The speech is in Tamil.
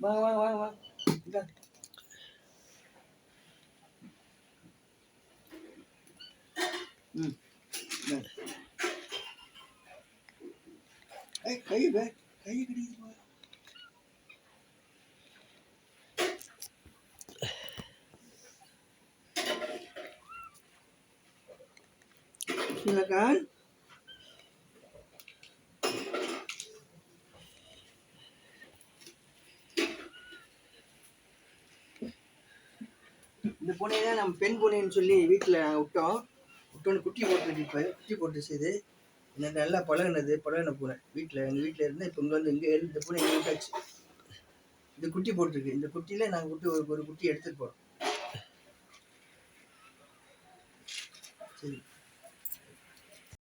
Why, why, why, why? Done. Mm. Done. Hey, are you back? Are you gonna eat more? Silakan. இந்த பூனையை தான் நம்ம பெண் பூனைன்னு சொல்லி வீட்டில் விட்டோம். விட்டோன்னு குட்டி போட்டுருக்கு இப்போ. குட்டி போட்டு செய்து எனக்கு நல்லா பழகுனது பழகுன பூனை. வீட்டில் எங்கள் வீட்டில் இருந்து இப்போ இங்கே வந்து இங்கே இந்த பூனை இங்கே விட்டாச்சு. இந்த குட்டி போட்டிருக்கு. இந்த குட்டியில் நாங்கள் குட்டி ஒரு ஒரு குட்டி எடுத்துகிட்டு போகிறோம் சரி.